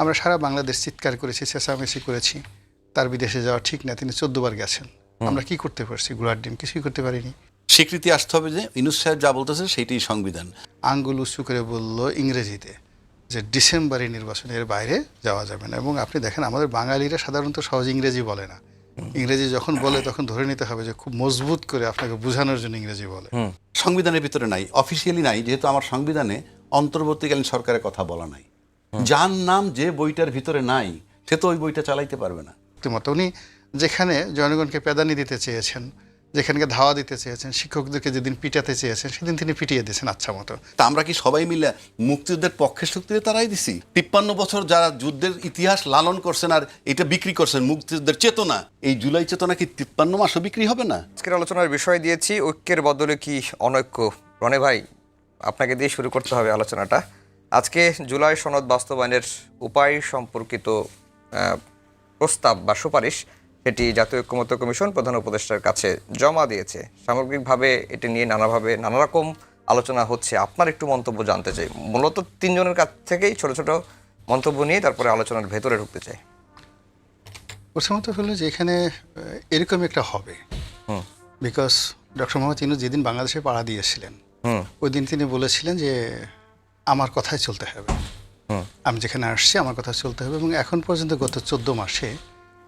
আমরা সারা বাংলাদেশ চিৎকার করেছি চেঁচামেচি করেছি। তার বিদেশে যাওয়া ঠিক না তিনি চোদ্দবার গেছেন। আমরা কি করতে পারছি? গুলার ডিম কিছুই করতে পারিনি। স্বীকৃতি আসতে হবে যে ইনুস সাহেব যা বলতেছে সেইটাই সংবিধান। আঙ্গুল উঁচু করে বলল ইংরেজিতে যে ডিসেম্বরে নির্বাচনের বাইরে যাওয়া যাবে না। এবং আপনি দেখেন আমাদের বাঙালিরা সাধারণত সহজ ইংরেজি বলে না। ইংরেজি যখন বলে তখন ধরে নিতে হবে যে খুব মজবুত করে আপনাকে বোঝানোর জন্য ইংরেজি বলে। সংবিধানের ভিতরে নাই অফিসিয়ালি নাই যেহেতু আমার সংবিধানে অন্তর্বর্তীকালীন সরকারের কথা বলা নাই। যার নাম যে বইটার ভিতরে নাই সে তো ওই বইটা চালাইতে পারবে না। মতো উনি যেখানে জনগণকে পেদানি দিতে চেয়েছেন যেখানকে ধাওয়া দিতে চেয়েছেন শিক্ষকদেরকে যেদিন পিটাতে চেয়েছেন সেদিন তিনি পিটিয়ে দিয়েছেন আচ্ছা মতো। তা আমরা কি সবাই মিলে মুক্তিযুদ্ধের পক্ষে শক্তিতে তারাই দিছি? তিপ্পান্ন বছর যারা যুদ্ধের ইতিহাস লালন করছেন আর এটা বিক্রি করছেন মুক্তিযুদ্ধের চেতনা এই জুলাই চেতনা কি তিপ্পান্ন মাসও বিক্রি হবে না? আজকের আলোচনার বিষয় দিয়েছি ঐক্যের বদলে কি অনৈক্য? রনে ভাই আপনাকে দিয়ে শুরু করতে হবে আলোচনাটা। আজকে জুলাই সনদ বাস্তবায়নের উপায় সম্পর্কিত প্রস্তাব বা সুপারিশ সেটি জাতীয় ঐক্যমত্য কমিশন প্রধান উপদেষ্টার কাছে জমা দিয়েছে। সামগ্রিকভাবে এটি নিয়ে নানাভাবে নানা রকম আলোচনা হচ্ছে। আপনার একটু মন্তব্য জানতে চাই। মূলত তিনজনের কাছ থেকেই ছোট ছোট মন্তব্য নিয়ে তারপরে আলোচনার ভেতরে ঢুকতে চাই। প্রথমত হলো যে এখানে এরকম একটা হবে। হুম। বিকজ ডক্টর মোহাম্মদ ইনু যেদিন বাংলাদেশে পাড়া দিয়েছিলেন হুম। ওই দিন তিনি বলেছিলেন যে আমার কথাই চলতে হবে। আমি যেখানে আসছি আমার কথা চলতে হবে এবং এখন পর্যন্ত গত চোদ্দ মাসে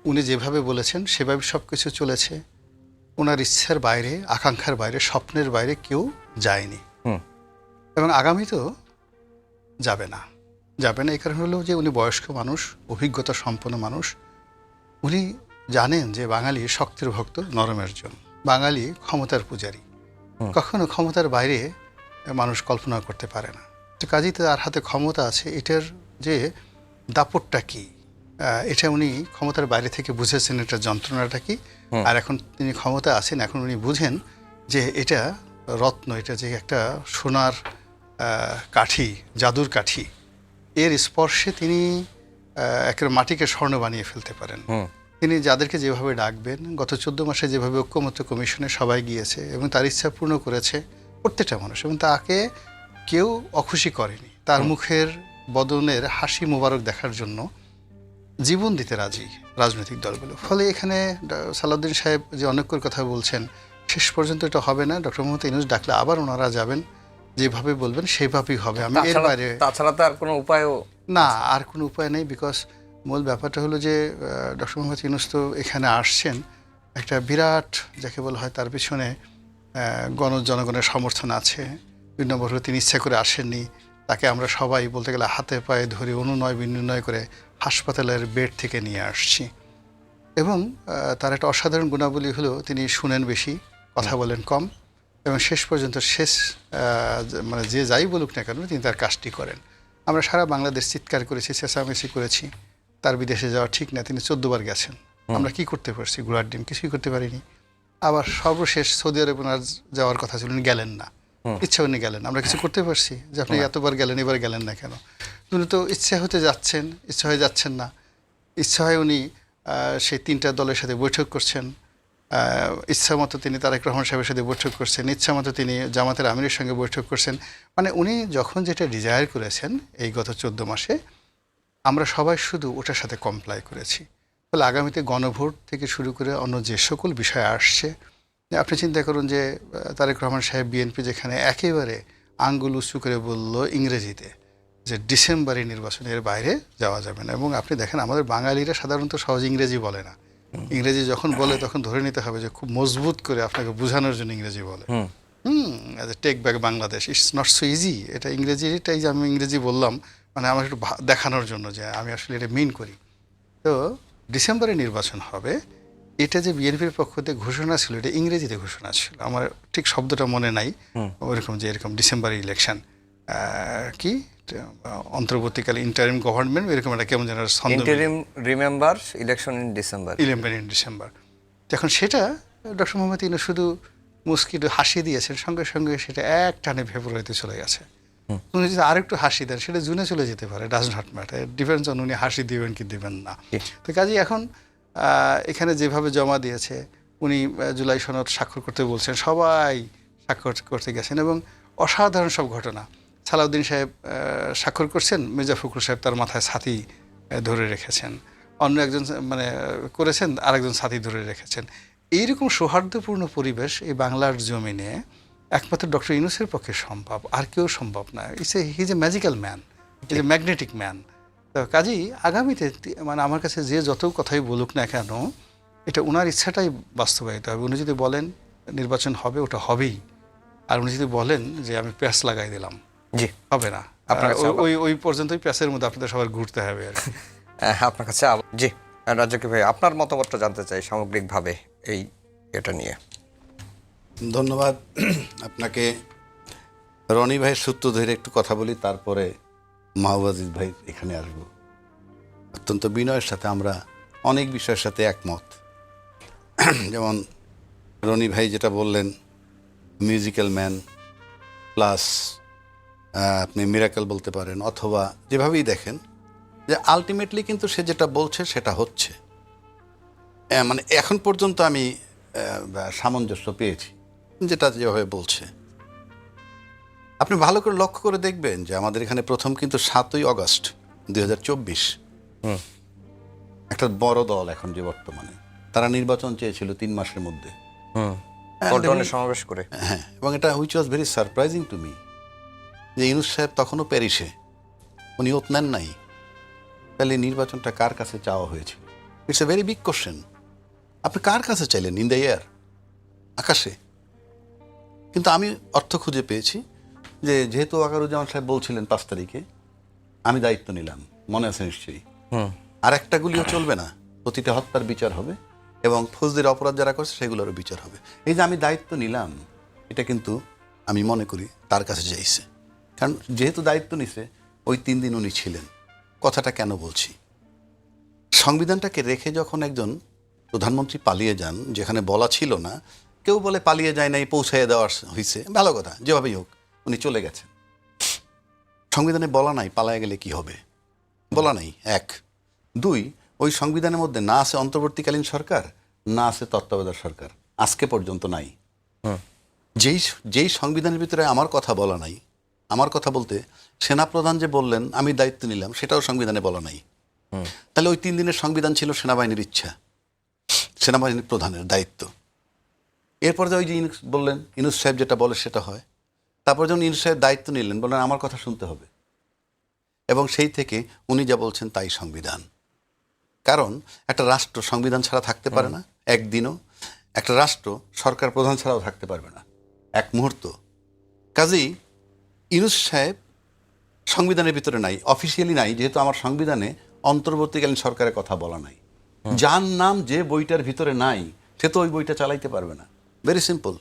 উনি যেভাবে বলেছেন সেভাবে সব কিছু চলেছে। ওনার ইচ্ছার বাইরে আকাঙ্ক্ষার বাইরে স্বপ্নের বাইরে কেউ যায়নি। এবং আগামী তো যাবে না। যাবে না এই কারণ হলো যে উনি বয়স্ক মানুষ অভিজ্ঞতা সম্পন্ন মানুষ। উনি জানেন যে বাঙালি শক্তের ভক্ত নরমের জন। বাঙালি ক্ষমতার পূজারী। কখনো ক্ষমতার বাইরে মানুষ কল্পনা করতে পারে না। তো কাজেই তার হাতে ক্ষমতা আছে এটার যে দাপটটা কি? এটা উনি ক্ষমতার বাইরে থেকে বুঝেছেন এটা যন্ত্রণাটা কি? আর এখন তিনি ক্ষমতা আছেন এখন উনি বুঝেন যে এটা রত্ন এটা যে একটা সোনার কাঠি জাদুর কাঠি এর স্পর্শে তিনি একের মাটিকে স্বর্ণ বানিয়ে ফেলতে পারেন। তিনি যাদেরকে যেভাবে ডাকবেন গত চোদ্দ মাসে যেভাবে ঐক্যমত্য কমিশনে সবাই গিয়েছে এবং তার ইচ্ছা পূর্ণ করেছে প্রত্যেকটা মানুষ এবং তাকে কেউ অখুশি করেনি। তার মুখের বদনের হাসি মোবারক দেখার জন্য জীবন দিতে রাজি রাজনৈতিক দলগুলো। ফলে এখানে সালাউদ্দিন সাহেব যে অনেকর কথা বলছেন শেষ পর্যন্ত এটা হবে না। ডক্টর মোহাম্মদ ইনুস ডাকলে আবার ওনারা যাবেন। যেভাবে বলবেন সেইভাবেই হবে। আমি এর বাইরে তাছাড়া তো আর কোনো উপায়ও না আর কোনো উপায় নেই বিকজ মূল ব্যাপারটা হলো যে ডক্টর মোহাম্মদ ইউনুস তো এখানে আসছেন। একটা বিরাট যাকে বলা হয় তার পিছনে গণ জনগণের সমর্থন আছে। দুই নম্বর হলো তিনি ইচ্ছা করে আসেননি। তাকে আমরা সবাই বলতে গেলে হাতে পায়ে ধরে অনুনয় বিনিময় করে হাসপাতালের বেড থেকে নিয়ে আসছি। এবং তার একটা অসাধারণ গুণাবলী হলো তিনি শুনেন বেশি কথা বলেন কম এবং শেষ পর্যন্ত শেষ মানে যে যাই বলুক না কেন তিনি তার কাজটি করেন। আমরা সারা বাংলাদেশ চিৎকার করেছি চেঁচামেচি করেছি তার বিদেশে যাওয়া ঠিক না তিনি চোদ্দবার গেছেন। আমরা কি করতে পারছি? গুড়ার ডিম কিছুই করতে পারিনি। আবার সর্বশেষ সৌদি আরব যাওয়ার কথা ছিল গেলেন না। ইচ্ছা উনি গেলেন। আমরা কিছু করতে পারছি যে আপনি এতবার গেলেন এবার গেলেন না কেন? উনি তো ইচ্ছা হতে যাচ্ছেন ইচ্ছা হয়ে যাচ্ছেন না। ইচ্ছা হয় উনি সেই তিনটা দলের সাথে বৈঠক করছেন। ইচ্ছা মতো তিনি তারেক রহমান সাহেবের সাথে বৈঠক করছেন। ইচ্ছা মতো তিনি জামাতের আমিরের সঙ্গে বৈঠক করছেন। মানে উনি যখন যেটা ডিজায়ার করেছেন এই গত চোদ্দ মাসে আমরা সবাই শুধু ওটার সাথে কমপ্লাই করেছি। ফলে আগামীতে গণভোট থেকে শুরু করে অন্য যে সকল বিষয় আসছে আপনি চিন্তা করুন যে তারেক রহমান সাহেব বিএনপি যেখানে একেবারে আঙ্গুল উঁচু করে বলল ইংরেজিতে যে ডিসেম্বরে নির্বাচনের বাইরে যাওয়া যাবে না। এবং আপনি দেখেন আমাদের বাঙালিরা সাধারণত সহজ ইংরেজি বলে না। ইংরেজি যখন বলে তখন ধরে নিতে হবে যে খুব মজবুত করে আপনাকে বোঝানোর জন্য ইংরেজি বলে। হুম। Take back Bangladesh it's not so easy এটা ইংরেজিটাই যে আমি ইংরেজি বললাম মানে আমার একটু দেখানোর জন্য যে আমি আসলে এটা মিন করি। তো ডিসেম্বরে নির্বাচন হবে এটা যে বিএনপির পক্ষ থেকে ঘোষণা ছিল এটা ইংরেজিতে ঘোষণা ছিল। আমার ঠিক শব্দটা মনে নাই। ওরকম যে এরকম ডিসেম্বর ইলেকশন কি? অন্তর্বর্তীকালে ইন্টারিম গভর্নমেন্ট এরকম একটা কেমন যেন interim remember election in December eleven in December এখন সেটা ডক্টর মোহাম্মদ ইনু শুধু মুস্কিটো হাসি দিয়েছেন সঙ্গে সঙ্গে সেটা এক টানে ফেব্রুয়ারিতে চলে গেছে। উনি যদি আরেকটু হাসি দেন সেটা জুনে চলে যেতে পারে does not matter depends on উনি হাসি দিবেন কি দিবেন না। তো কাজেই এখন এখানে যেভাবে জমা দিয়েছে, উনি জুলাই সনদ স্বাক্ষর করতে বলছেন, সবাই স্বাক্ষর করতে গেছেন এবং অসাধারণ সব ঘটনা। সালাউদ্দিন সাহেব স্বাক্ষর করছেন, মির্জা ফখরুল সাহেব তার মাথায় ছাতি ধরে রেখেছেন। অন্য একজন মানে করেছেন, আরেকজন সাথী ধরে রেখেছেন। এইরকম সৌহার্দ্যপূর্ণ পরিবেশ এই বাংলার জমিনে একমাত্র ডক্টর ইউনুসের পক্ষে সম্ভব, আর কেউ সম্ভব না। Is a his a magical man is a magnetic man তো কাজেই আগামীতে মানে আমার কাছে যে যত কথাই বলুক না কেন এটা ওনার ইচ্ছাটাই বাস্তবায়িত হবে। উনি যদি বলেন নির্বাচন হবে ওটা হবেই। আর উনি যদি বলেন যে আমি প্যাস লাগাই দিলাম জি। হবে না। আপনার কাছে ওই- ওই ওই পর্যন্তই প্যাসের মধ্যে আপনাদের সবার ঘুরতে হবে আর কি। আহ, আপনার কাছে জি রাজ্যকে ভাই আপনার মতামতটা জানতে চাই সামগ্রিকভাবে এই এটা নিয়ে। ধন্যবাদ। আপনাকে রনি ভাইয়ের সূত্র ধরে একটু কথা বলি তারপরে মাহবাজিদ ভাই এখানে আসব। অত্যন্ত বিনয়ের সাথে আমরা অনেক বিষয়ের সাথে একমত। যেমন রনি ভাই যেটা বললেন মিউজিক্যাল ম্যান প্লাস আপনি মিরাকেল বলতে পারেন, অথবা যেভাবেই দেখেন, যে আলটিমেটলি কিন্তু সে যেটা বলছে সেটা হচ্ছে। মানে এখন পর্যন্ত আমি সামঞ্জস্য পেয়েছি, যেটা যেভাবে বলছে। আপনি ভালো করে লক্ষ্য করে দেখবেন যে আমাদের এখানে প্রথম কিন্তু সাতই অগস্ট দুই একটা বড় দল এখন যে বর্তমানে। তারা নির্বাচন চেয়েছিল তিন মাসের মধ্যে। হ্যাঁ, সমাবেশ করে। হ্যাঁ এবং এটা which was very surprising to me যে ইউনুস সাহেব তখনও প্যারিসে। উনি ওত নেন নাই। তাহলে নির্বাচনটা কার কাছে চাওয়া হয়েছিল it's a very big question আপনি কার কাছে চাইলেন ইন দ্য এয়ার আকাশে। কিন্তু আমি অর্থ খুঁজে পেয়েছি যে যেহেতু আকারুজ্জামান সাহেব বলছিলেন পাঁচ তারিখে আমি দায়িত্ব নিলাম। মনে আছে নিশ্চয়ই? আর একটা গুলিও চলবে না। প্রতিটা হত্যার বিচার হবে এবং ফৌজদের অপরাধ যারা করছে সেগুলোরও বিচার হবে। এই যে আমি দায়িত্ব নিলাম এটা কিন্তু আমি মনে করি তার কাছে যাইছে কারণ যেহেতু দায়িত্ব নিছে ওই তিন দিন উনি ছিলেন। কথাটা কেন বলছি? সংবিধানটাকে রেখে যখন একজন প্রধানমন্ত্রী পালিয়ে যান যেখানে বলা ছিল না কেউ বলে পালিয়ে যায় নাই পৌঁছাইয়ে দেওয়া হয়েছে ভালো কথা যেভাবেই হোক। উনি চলে গেছেন। সংবিধানে বলা নাই পালায় গেলে কি হবে। বলা নাই এক। দুই ওই সংবিধানের মধ্যে না আছে অন্তর্বর্তীকালীন সরকার না আছে তত্ত্বাবধায়ক সরকার। আজকে পর্যন্ত নাই। যেই যেই সংবিধানের ভিতরে আমার কথা বলা নাই আমার কথা বলতে সেনাপ্রধান যে বললেন আমি দায়িত্ব নিলাম সেটাও সংবিধানে বলা নাই। তাহলে ওই তিন দিনের সংবিধান ছিল সেনাবাহিনীর ইচ্ছা সেনাবাহিনীর প্রধানের দায়িত্ব। এরপর যে ওই যে বললেন ইনুস সাহেব যেটা বলে সেটা হয়। তারপর যখন ইনুস সাহেব দায়িত্ব নিলেন বললেন আমার কথা শুনতে হবে। এবং সেই থেকে উনি যা বলছেন তাই সংবিধান। কারণ একটা রাষ্ট্র সংবিধান ছাড়া থাকতে পারে না একদিনও। একটা রাষ্ট্র সরকার প্রধান ছাড়াও থাকতে পারবে না এক মুহূর্ত। কাজেই ইনুস সাহেব সংবিধানের ভিতরে নাই অফিসিয়ালি নাই যেহেতু আমার সংবিধানে অন্তর্বর্তীকালীন সরকারের কথা বলা নাই। যার নাম যে বইটার ভিতরে নাই সে তো ওই বইটা চালাইতে পারবে না। ভেরি সিম্পল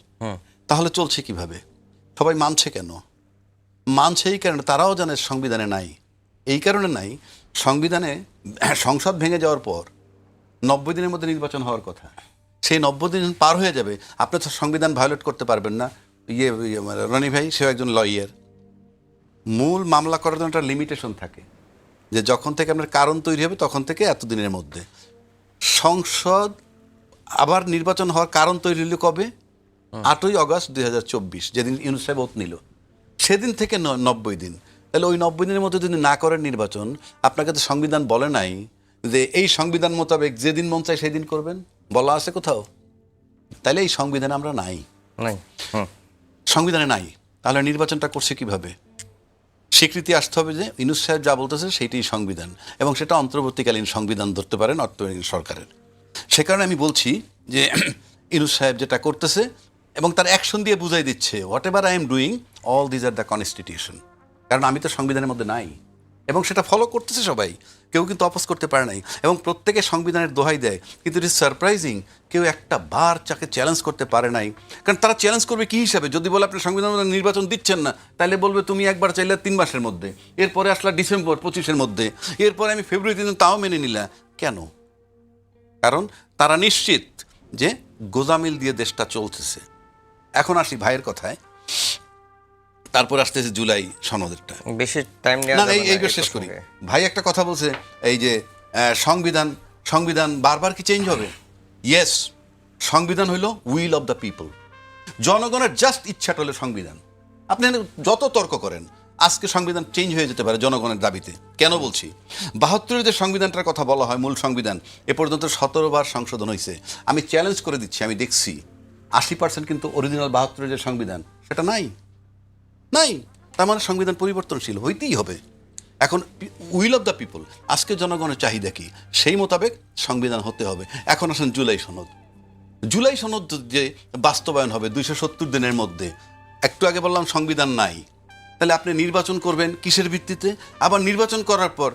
তাহলে চলছে কীভাবে? সবাই মানছে কেন? মানছে এই কারণে তারাও জানে সংবিধানে নাই। এই কারণে নাই, সংবিধানে সংসদ ভেঙে যাওয়ার পর নব্বই দিনের মধ্যে নির্বাচন হওয়ার কথা। সেই নব্বই দিন পার হয়ে যাবে, আপনি তো সংবিধান ভায়োলেট করতে পারবেন না। ইয়ে ইয়ে মানে রনি ভাই, সেও একজন লয়ার মূল মামলা করার জন্য একটা লিমিটেশন থাকে, যে যখন থেকে আপনার কারণ তৈরি হবে তখন থেকে এতদিনের মধ্যে। সংসদ আবার নির্বাচন হওয়ার কারণ তৈরি হলো কবে? আটই অগস্ট দুই হাজার চব্বিশ যেদিন ইউনুস সাহেব ওত নিল। সেদিন থেকে নব্বই দিন। তাহলে ওই নব্বই দিনের মধ্যে যদি না করেন নির্বাচন আপনাকে তো সংবিধান বলে নাই যে এই সংবিধান মোতাবেক যেদিন মন চায় সেদিন করবেন। বলা আছে কোথাও। তাহলে এই সংবিধানে আমরা নাই। নাই। সংবিধানে নাই। তাহলে নির্বাচনটা করছে কীভাবে? স্বীকৃতি আসতে হবে যে ইনুস সাহেব যা বলতেছে সেইটাই সংবিধান এবং সেটা অন্তর্বর্তীকালীন সংবিধান ধরতে পারেন অর্থনৈতিক সরকারের। সে কারণে আমি বলছি যে ইনুস সাহেব যেটা করতেছে এবং তার অ্যাকশন দিয়ে বুঝাই দিচ্ছে whatever I am doing all this are the constitution কারণ আমি তো সংবিধানের মধ্যে নাই। এবং সেটা ফলো করতেছে সবাই। কেউ কিন্তু অপোজ করতে পারে নাই। এবং প্রত্যেকে সংবিধানের দোহাই দেয়। কিন্তু ইট ইজ সারপ্রাইজিং কেউ একটা বার চাকে চ্যালেঞ্জ করতে পারে নাই। কারণ তারা চ্যালেঞ্জ করবে কী হিসাবে? যদি বলে আপনি সংবিধানের মধ্যে নির্বাচন দিচ্ছেন না তাহলে বলবে তুমি একবার চাইলে তিন মাসের মধ্যে। এরপরে আসলা ডিসেম্বর পঁচিশের মধ্যে। এরপরে আমি ফেব্রুয়ারি দিন তাও মেনে নিলাম কেন? কারণ তারা নিশ্চিত যে গোজামিল দিয়ে দেশটা চলতেছে। এখন আসি ভাইয়ের কথায়। তারপর আসতেছে জুলাই সনদেরটা। বেশি টাইম না এই এইবার এই শেষ করি। ভাই একটা কথা বলছে এই যে সংবিধান সংবিধান বারবার কি চেঞ্জ হবে? ইয়েস সংবিধান হইল উইল অফ দ্য পিপল জনগণের জাস্ট ইচ্ছাটা হলো সংবিধান। আপনি যত তর্ক করেন আজকে সংবিধান চেঞ্জ হয়ে যেতে পারে জনগণের দাবিতে। কেন বলছি? বাহাত্তরের যে সংবিধানটার কথা বলা হয় মূল সংবিধান এ পর্যন্ত সতেরো বার সংশোধন হয়েছে আমি চ্যালেঞ্জ করে দিচ্ছি আমি দেখছি। আশি পার্সেন্ট কিন্তু অরিজিনাল বাহাত্তরের যে সংবিধান, সেটা নাই। নাই। তার মানে সংবিধান পরিবর্তনশীল, হইতেই হবে। এখন উইল অফ দ্য পিপল আজকে জনগণের চাহিদা কি? সেই মোতাবেক সংবিধান হতে হবে। এখন আসেন জুলাই সনদ। জুলাই সনদ যে বাস্তবায়ন হবে দুইশো সত্তর দিনের মধ্যে, একটু আগে বললাম সংবিধান নাই। তাহলে আপনি নির্বাচন করবেন কিসের ভিত্তিতে? আবার নির্বাচন করার পর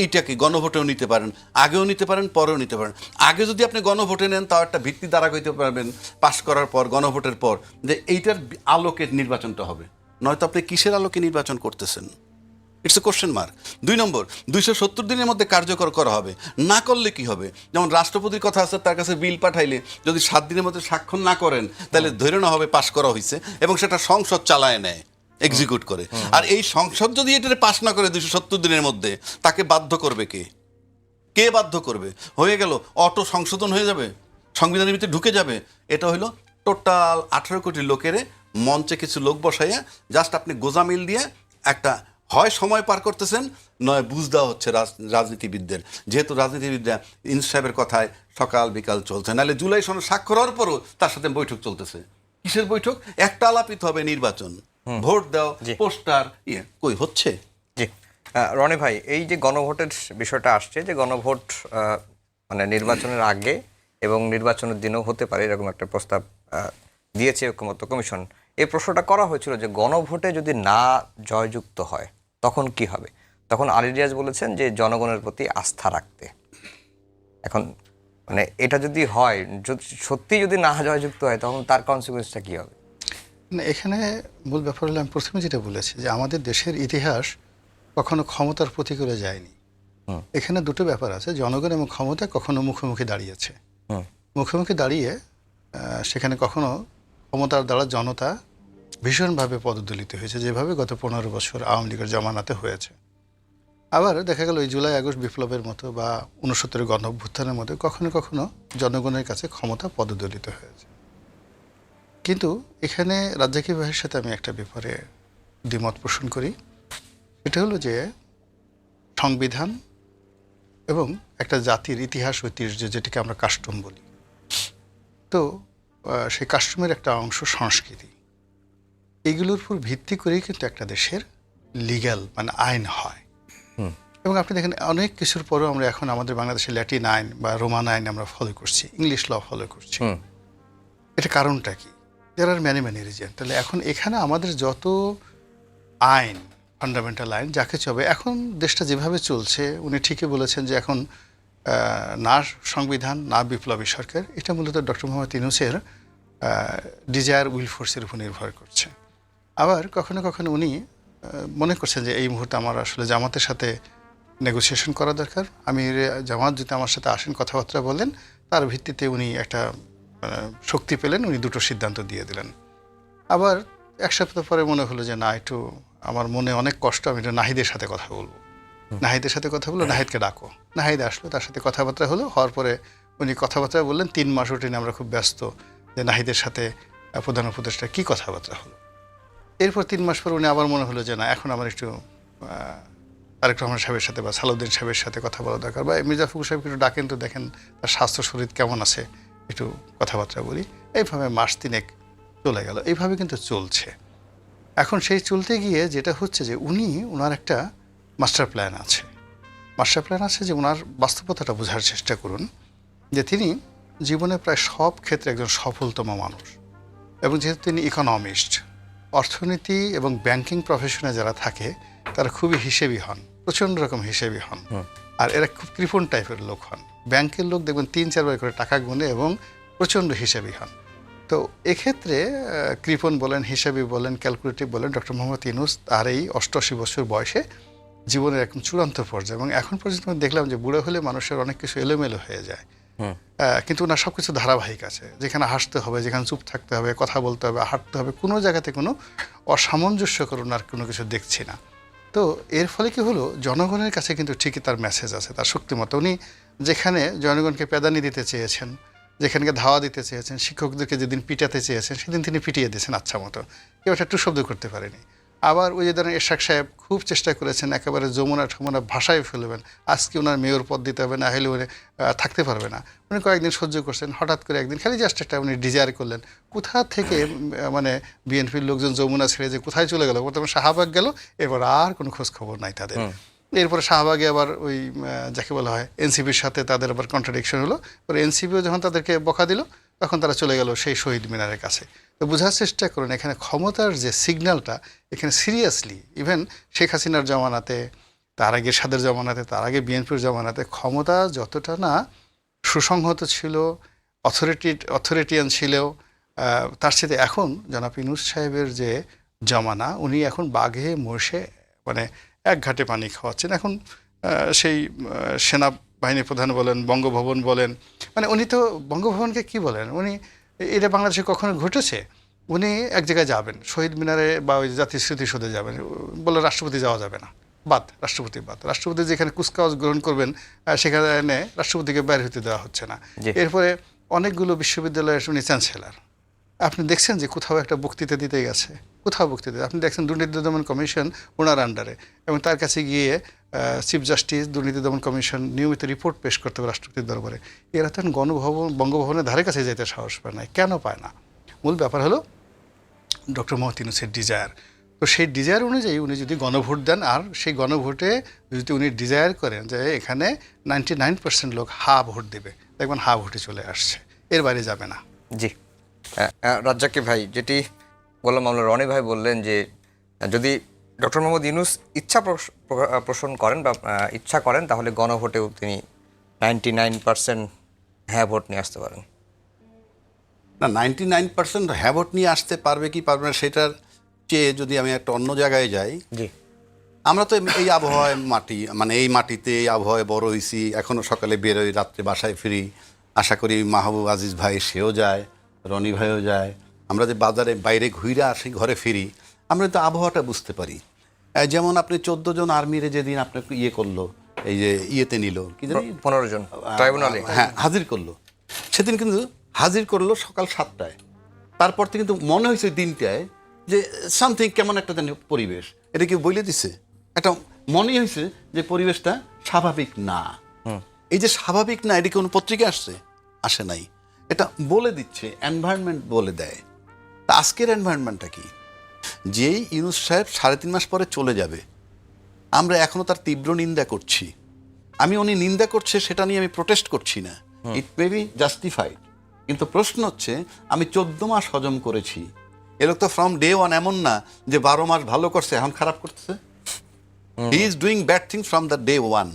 এইটাকে গণভোটেও নিতে পারেন, আগেও নিতে পারেন, পরেও নিতে পারেন। আগে যদি আপনি গণভোটে নেন, তাও একটা ভিত্তি দ্বারা কইতে পারবেন, পাশ করার পর, গণভোটের পর, যে এইটার আলোকে নির্বাচনটা হবে। নয়তো আপনি কিসের আলোকে নির্বাচন করতেছেন? ইটস এ কোশ্চেন মার্ক দুই নম্বর, দুইশো সত্তর দিনের মধ্যে কার্যকর করা হবে। না করলে কি হবে? যেমন রাষ্ট্রপতির কথা আছে, তার কাছে বিল পাঠাইলে যদি সাত দিনের মধ্যে স্বাক্ষর না করেন, তাহলে ধরে নেওয়া হবে পাশ করা হয়েছে এবং সেটা সংসদ চালায় নেয়। এক্সিকিউট করে। আর এই সংসদ যদি এটা পাশ না করে দুশো সত্তর দিনের মধ্যে, তাকে বাধ্য করবে কে? কে বাধ্য করবে? হয়ে গেল, অটো সংশোধন হয়ে যাবে, সংবিধানের ভিতরে ঢুকে যাবে। এটা হলো টোটাল আঠারো কোটি লোকের মঞ্চে কিছু লোক বসাইয়া জাস্ট আপনি গোজামিল দিয়ে একটা হয় সময় পার করতেছেন, নয় বুঝ দেওয়া হচ্ছে রাজ- রাজনীতিবিদদের। যেহেতু রাজনীতিবিদরা ইনস সাহেবের কথায় সকাল বিকাল চলছে, নাহলে জুলাই সনে স্বাক্ষর হওয়ার পরও তার সাথে বৈঠক চলতেছে। কিসের বৈঠক? একটা আলাপিত হবে নির্বাচন। ভোট দাও। পোস্টার ইয়ে কই হচ্ছে? জি। রনি ভাই এই যে গণভোটের বিষয়টা আসছে যে গণভোট মানে নির্বাচনের আগে এবং নির্বাচনের দিনও হতে পারে এরকম একটা প্রস্তাব দিয়েছে ঐক্যমত্য কমিশন। এই প্রশ্নটা করা হয়েছিল যে গণভোটে যদি না জয়যুক্ত হয় তখন কি হবে? তখন আলী রিয়াজ বলেছেন যে জনগণের প্রতি আস্থা রাখতে। এখন মানে এটা যদি হয় যদি সত্যি যদি না জয়যুক্ত হয় তখন তার কনসিকুয়েন্সটা কি হবে? না, এখানে মূল ব্যাপার হলো আমি প্রথমে যেটা বলেছি যে আমাদের দেশের ইতিহাস কখনো ক্ষমতার প্রতিকূলে যায়নি। এখানে দুটো ব্যাপার আছে জনগণ এবং ক্ষমতা কখনো মুখোমুখি দাঁড়িয়েছে। মুখোমুখি দাঁড়িয়ে সেখানে কখনো ক্ষমতার দ্বারা জনতা ভীষণভাবে পদদলিত হয়েছে যেভাবে গত পনেরো বছর আওয়ামী লীগের জমানাতে হয়েছে। আবার দেখা গেল এই জুলাই আগস্ট বিপ্লবের মতো বা উনসত্তরের গণ অভ্যুত্থানের মতো কখনো কখনো জনগণের কাছে ক্ষমতা পদদলিত হয়েছে। কিন্তু এখানে রাজ্জাকি ভাইয়ের সাথে আমি একটা ব্যাপারে দ্বিমত পোষণ করি। এটা হলো যে সংবিধান এবং একটা জাতির ইতিহাস ঐতিহ্য যেটাকে আমরা কাস্টম বলি। তো সেই কাস্টমের একটা অংশ সংস্কৃতি। এগুলোর উপর ভিত্তি করেই কিন্তু একটা দেশের লিগ্যাল মানে আইন হয়। এবং আপনি দেখেন অনেক কিছুর পরেও আমরা এখন আমাদের বাংলাদেশে ল্যাটিন আইন বা রোমান আইন আমরা ফলো করছি ইংলিশ ল ফলো করছি। এটা কারণটা কি? There are many many reason তাহলে এখন এখানে আমাদের যত আইন ফান্ডামেন্টাল আইন যাকে চবে এখন দেশটা যেভাবে চলছে, উনি ঠিকই বলেছেন যে এখন না সংবিধান, না বিপ্লবী সরকার, এটা মূলত ডক্টর মোহাম্মদ ইনুসের ডিজায়ার উইল ফোর্সের উপর নির্ভর করছে। আবার কখনো কখনো উনি মনে করছেন যে এই মুহূর্তে আমার আসলে জামাতের সাথে নেগোসিয়েশন করা দরকার। আমি জামাত যদি আমার সাথে আসেন, কথাবার্তা বলেন, তার ভিত্তিতে উনি একটা শক্তি পেলেন উনি দুটো সিদ্ধান্ত দিয়ে দিলেন। আবার এক সপ্তাহ পরে মনে হলো যে না একটু আমার মনে অনেক কষ্ট আমি একটু নাহিদের সাথে কথা বলব। নাহিদের সাথে কথা বলল নাহিদকে ডাকো। নাহিদ আসলো তার সাথে কথাবার্তা হলো হওয়ার পরে উনি কথাবার্তা বললেন তিন মাস ওঠে আমরা খুব ব্যস্ত যে নাহিদের সাথে প্রধান উপদেষ্টা কী কথাবার্তা হলো। এরপর তিন মাস পর উনি আবার মনে হলো যে না এখন আমার একটু আহ, তারেক রহমান সাহেবের সাথে বা সালাউদ্দিন সাহেবের সাথে কথা বলা দরকার বা মির্জা ফখরুল সাহেবকে একটু ডাকেন তো দেখেন তার স্বাস্থ্য শরীর কেমন আছে। একটু কথাবার্তা বলি। এইভাবে মাস তিনেক চলে গেল। এইভাবে কিন্তু চলছে। এখন সেই চলতে গিয়ে যেটা হচ্ছে যে উনি ওনার একটা মাস্টার প্ল্যান আছে। মাস্টার প্ল্যান আছে যে ওনার বাস্তবতাটা বোঝার চেষ্টা করুন যে তিনি জীবনে প্রায় সব ক্ষেত্রে একজন সফলতম মানুষ এবং যেহেতু তিনি ইকোনমিস্ট অর্থনীতি এবং ব্যাংকিং প্রফেশনে যারা থাকে তারা খুবই হিসেবি হন প্রচণ্ড রকম হিসেবি হন। আর এরা খুব কৃপণ টাইপের লোক হন। ব্যাংকের লোক দেখবেন তিন চারবার করে টাকা গুনে এবং প্রচণ্ড হিসেবি হন। তো এক্ষেত্রে কৃপন বলেন হিসাবি বলেন ক্যালকুলেটিভ বলেন ডক্টর মোহাম্মদ ইনুস তার এই অষ্টআশি বছর বয়সে জীবনের একদম চূড়ান্ত পর্যায়ে এবং এখন পর্যন্ত আমি দেখলাম যে বুড়ো হলে মানুষের অনেক কিছু এলোমেলো হয়ে যায়। কিন্তু ওনার সব কিছু ধারাবাহিক আছে। যেখানে হাসতে হবে যেখানে চুপ থাকতে হবে কথা বলতে হবে হাঁটতে হবে কোনো জায়গাতে কোনো অসামঞ্জস্যকর ওনার কোনো কিছু দেখছি না। তো এর ফলে কি হলো? জনগণের কাছে কিন্তু ঠিকই তার মেসেজ আছে, তার শক্তিমতো উনি যেখানে জনগণকে প্যাদানি দিতে চেয়েছেন, যেখানকে ধাওয়া দিতে চেয়েছেন, শিক্ষকদেরকে যেদিন পিটাতে চেয়েছেন, সেদিন তিনি পিটিয়ে দিয়েছেন আচ্ছা মতো। কেউ একটা টু শব্দ করতে পারেনি। আবার ওই যে ধরেন এরশাক সাহেব খুব চেষ্টা করেছেন একেবারে যমুনা ঠমুনা ভাষায় ফেলবেন। আজকে ওনার মেয়র পদ দিতে হবে না হলে উনি থাকতে পারবে না। উনি কয়েকদিন সহ্য করছেন হঠাৎ করে একদিন খালি জাস্ট একটা উনি ডিজায়ার করলেন। কোথা থেকে মানে বিএনপির লোকজন যমুনা ছেড়ে যে কোথায় চলে গেল? প্রথমে শাহবাগ গেল এবার আর কোনো খোঁজ খবর নাই তাদের। এরপরে শাহবাগে আবার ওই যাকে বলা হয় এনসিপির সাথে তাদের আবার কন্ট্রাডিকশন হলো। এনসিপিও যখন তাদেরকে বকা দিল তখন তারা চলে গেল সেই শহীদ মিনারের কাছে। তো বোঝার চেষ্টা করুন, এখানে ক্ষমতার যে সিগন্যালটা এখানে সিরিয়াসলি ইভেন শেখ হাসিনার জমানাতে, তার আগে সাদের জমানাতে, তার আগে বিএনপির জমানাতে ক্ষমতা যতটা না সুসংহত ছিল অথরিটি অথরিটিয়ান ছিল তার সাথে এখন জনাব ইনুস সাহেবের যে জমানা, উনি এখন বাঘে মোষে মানে এক ঘাটে পানি খাওয়াচ্ছেন। এখন সেই সেনাবাহিনী প্রধান বলেন, বঙ্গভবন বলেন মানে উনি তো, বঙ্গভবনকে কি বলেন? উনি এটা বাংলাদেশে কখনো ঘটেছে? উনি এক জায়গায় যাবেন শহীদ মিনারে বা ওই জাতীয় স্মৃতিসৌধে যাবেন বলে রাষ্ট্রপতি যাওয়া যাবে না বাদ রাষ্ট্রপতি বাদ। রাষ্ট্রপতি যেখানে কুচকাওয়াজ গ্রহণ করবেন সেখানে রাষ্ট্রপতিকে বের হতে দেওয়া হচ্ছে না। এরপরে অনেকগুলো বিশ্ববিদ্যালয়ের উনি চ্যান্সেলার। আপনি দেখছেন যে কোথাও একটা বক্তৃতা দিতে গেছে। কোথাও বক্তৃতা আপনি দেখছেন দুর্নীতি দমন কমিশন ওনার আন্ডারে এবং তার কাছে গিয়ে চিফ জাস্টিস দুর্নীতি দমন কমিশন নিয়মিত রিপোর্ট পেশ করতে হবে রাষ্ট্রপতির দরবারে। এরা তখন গণভবন, বঙ্গভবনের ধারে কাছে যেতে সাহস পায় না। কেন পায় না? মূল ব্যাপার হলো, ডক্টর মোহাম্মদ ইউনুসের ডিজায়ার তো সেই ডিজায়ার অনুযায়ী উনি যদি গণভোট দেন, আর সেই গণভোটে যদি উনি ডিজায়ার করেন যে এখানে নাইনটি নাইন পার্সেন্ট লোক হা ভোট দেবে, দেখবেন হা ভোটে চলে আসছে। এর বাইরে যাবে না। জি। রাজ্জাকি ভাই যেটি বললাম আমরা রনি ভাই বললেন যে যদি ডক্টর মোহাম্মদ ইউনুস ইচ্ছা পোষণ করেন বা ইচ্ছা করেন তাহলে গণভোটেও তিনি নাইনটি নাইন পার্সেন্ট হ্যাঁ ভোট নিয়ে আসতে পারেন। না নাইনটি নাইন পার্সেন্ট হ্যাভট নিয়ে আসতে পারবে কি পারবে না সেটার চেয়ে যদি আমি একটা অন্য জায়গায় যাই জি। আমরা তো এই আবহাওয়ায় মাটি মানে এই মাটিতে এই আবহাওয়ায় বড় হয়েছি এখনও সকালে বেরোই রাত্রে বাসায় ফিরি আশা করি মাহবুব আজিজ ভাই সেও যায়। রনি ভাইও যায় আমরা যে বাজারে বাইরে ঘুরে আসি ঘরে ফিরি আমরা তো আবহাওয়াটা বুঝতে পারি। যেমন আপনি চোদ্দ জন আর্মিরে যেদিন আপনাকে ইয়ে করল এই যে ইয়েতে নিল কি জানি? পনেরো জন ট্রাইব্যুনালে হ্যাঁ হাজির করল। সেদিন কিন্তু হাজির করল সকাল সাতটায়। তারপর থেকে কিন্তু মনে হয়েছে দিনটায় যে সামথিং কেমন একটা জানি পরিবেশ। এটা কি বলে দিছে? একটা মনে হয়েছে যে পরিবেশটা স্বাভাবিক না। এই যে স্বাভাবিক না এটা কি কোনো পত্রিকা আসছে? আসে নাই। এটা বলে দিচ্ছে এনভায়রনমেন্ট বলে দেয়। তা আজকের এনভায়রনমেন্টটা কি? যেই ইউনুস সাহেব সাড়ে তিন মাস পরে চলে যাবে আমরা এখনও তার তীব্র নিন্দা করছি। আমি উনি নিন্দা করছে সেটা নিয়ে আমি প্রোটেস্ট করছি না। ইট মে বি জাস্টিফাইড কিন্তু প্রশ্ন হচ্ছে আমি চোদ্দ মাস হজম করেছি। এ লোক তো ফ্রম ডে ওয়ান এমন না যে বারো মাস ভালো করছে এখন খারাপ করতেছে। He is doing bad thing from the day one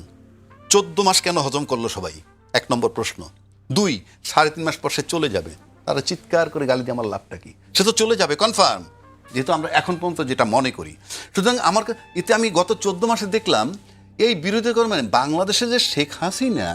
চোদ্দ মাস কেন হজম করল সবাই? এক নম্বর প্রশ্ন। দুই, সাড়ে তিন মাস পর সে চলে যাবে। তারা চিৎকার করে গালি দিয়ে, আমার লাভটা কি? সে তো চলে যাবে কনফার্ম যেহেতু আমরা এখন পর্যন্ত যেটা মনে করি। সুতরাং আমার এতে আমি গত চোদ্দ মাসে দেখলাম, এই বিরোধী মানে বাংলাদেশে যে শেখ হাসিনা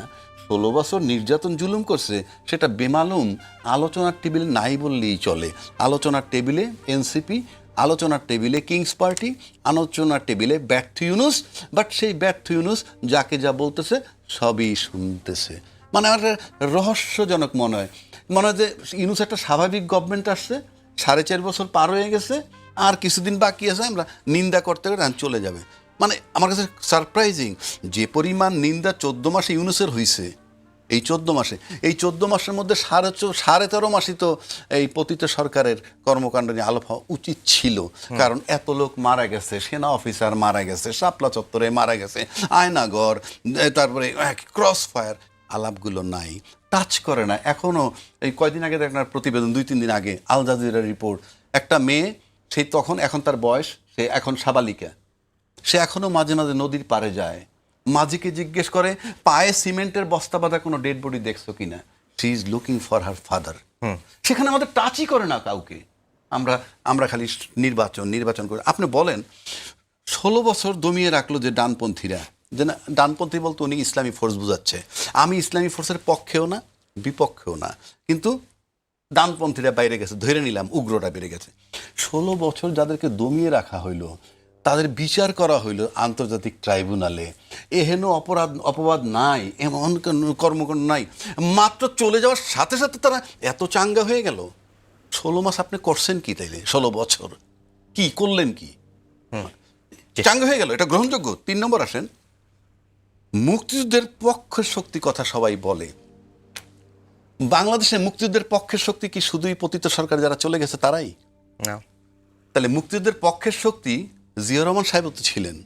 ষোলো বছর নির্যাতন জুলুম করছে, সেটা বেমালুম আলোচনার টেবিলে নাই বললেই চলে। আলোচনার টেবিলে এনসিপি আলোচনার টেবিলে কিংস পার্টি আলোচনার টেবিলে ব্যর্থ ইউনুস বাট সেই ব্যর্থ ইউনুস যাকে যা বলতেছে সবই শুনতেছে। মানে আমার রহস্যজনক মনে হয়। মনে হয় যে ইউনুস একটা স্বাভাবিক গভর্নমেন্ট আসছে সাড়ে চার বছর পার হয়ে গেছে আর কিছুদিন বাকি আছে আমরা নিন্দা করতে করে আর চলে যাবে। মানে আমার কাছে সারপ্রাইজিং যে পরিমাণ নিন্দা চোদ্দ মাসে ইউনুসের হয়েছে এই চোদ্দ মাসে। এই চোদ্দ মাসের মধ্যে সাড়ে চো- সাড়ে তেরো মাসই তো এই পতিত সরকারের কর্মকাণ্ড নিয়ে আলোপ হওয়া উচিত ছিল। কারণ এত লোক মারা গেছে সেনা অফিসার মারা গেছে শাপলা চত্বরে মারা গেছে আয়নাগর তারপরে ক্রস ফায়ার আলাপগুলো নাই টাচ করে না। এখনও এই কয়দিন আগে দেখেন প্রতিবেদন দুই তিন দিন আগে আল জাজিরার রিপোর্ট একটা মেয়ে সেই তখন এখন তার বয়স সে এখন সাবালিকা। সে এখনও মাঝে মাঝে নদীর পাড়ে যায়। মাঝিকে জিজ্ঞেস করে পায়ে সিমেন্টের বস্তা বাঁধা কোনো ডেড বডি দেখছ কিনা? She is looking for her father সেখানে আমাদের টাচই করে না কাউকে। আমরা আমরা খালি নির্বাচন নির্বাচন করে। আপনি বলেন ষোলো বছর দমিয়ে রাখল যে ডানপন্থীরা। যে না ডানপন্থী বলতে উনি ইসলামী ফোর্স বুঝাচ্ছে। আমি ইসলামী ফোর্সের পক্ষেও না বিপক্ষেও না। কিন্তু ডানপন্থীরা বাইরে গেছে ধরে নিলাম উগ্রটা বেড়ে গেছে। ষোলো বছর যাদেরকে দমিয়ে রাখা হইল তাদের বিচার করা হইল আন্তর্জাতিক ট্রাইব্যুনালে। এহেন অপরাধ অপবাদ নাই এমন কোনো কর্মকাণ্ড নাই। মাত্র চলে যাওয়ার সাথে সাথে তারা এত চাঙ্গা হয়ে গেল। ষোলো মাস আপনি করছেন কি তাইলে? ষোলো বছর। কি করলেন কি? চাঙ্গা হয়ে গেল এটা গ্রহণযোগ্য? তিন নম্বর আসেন। মুক্তিযুদ্ধের পক্ষের শক্তি কথা সবাই বলে। বাংলাদেশে মুক্তিযুদ্ধের পক্ষের শক্তি কি শুধুই পতিত সরকার যারা চলে গেছে তারাই? না। তাহলে মুক্তিযুদ্ধের পক্ষের শক্তি জিয়া রহমান সাহেব তো ছিলেন।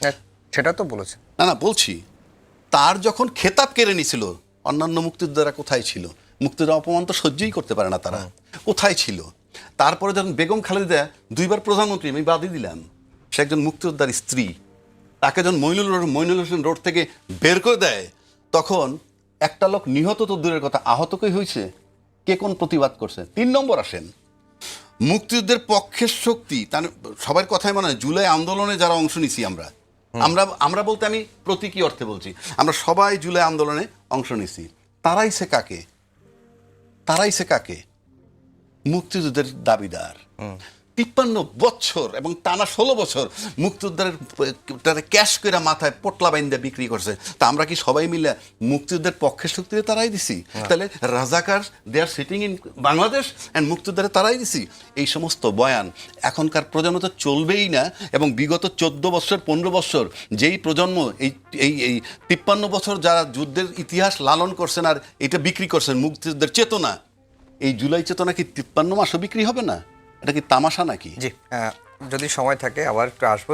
না, সেটা তো বলেছে না না বলছি তার যখন খেতাব কেড়ে নিছিল অন্যান্য মুক্তিযোদ্ধারা কোথায় ছিল? মুক্তিযোদ্ধা অপমান তো সহ্যই করতে পারে না তারা। কোথায় ছিল? তারপরে যখন বেগম খালেদা দুইবার প্রধানমন্ত্রী আমি বাদই দিলাম সে একজন মুক্তিযোদ্ধার স্ত্রী। তাকে যখন মইনুল রোড মইনুল হোসেন রোড থেকে বের করে দেয় তখন একটা লোক নিহত তো দূরের কথা আহতকেই হয়েছে কে কোন প্রতিবাদ করছে? তিন নম্বর আসেন। মুক্তিযুদ্ধের পক্ষের শক্তি তার সবার কথাই মনে হয় জুলাই আন্দোলনে যারা অংশ নিছি আমরা আমরা আমরা বলতে আমি প্রতীকী অর্থে বলছি আমরা সবাই জুলাই আন্দোলনে অংশ নিছি। তারাই সে কাকে? তারাই সে কাকে? মুক্তিযুদ্ধের দাবিদার। তিপ্পান্ন বছর এবং টানা ষোলো বছর মুক্তিযুদ্ধের তারা ক্যাশ করে মাথায় পোটলা বাইন্দা বিক্রি করছে। তা আমরা কি সবাই মিলে মুক্তিযুদ্ধের পক্ষের শক্তিতে তারাই দিছি? তাহলে রাজাকার they are sitting in Bangladesh and মুক্তিযুদ্ধের তারাই দিছি। এই সমস্ত বয়ান এখনকার প্রজন্ম তো চলবেই না এবং বিগত চোদ্দ বছর পনেরো বছর যেই প্রজন্ম এই এই এই তিপ্পান্ন বছর যারা যুদ্ধের ইতিহাস লালন করছেন আর এটা বিক্রি করছেন মুক্তিযুদ্ধের চেতনা এই জুলাই চেতনা কি তিপ্পান্ন মাসও বিক্রি হবে না? এটা কি তামাশা নাকি? জি যদি সময় থাকে আবার একটু আসব।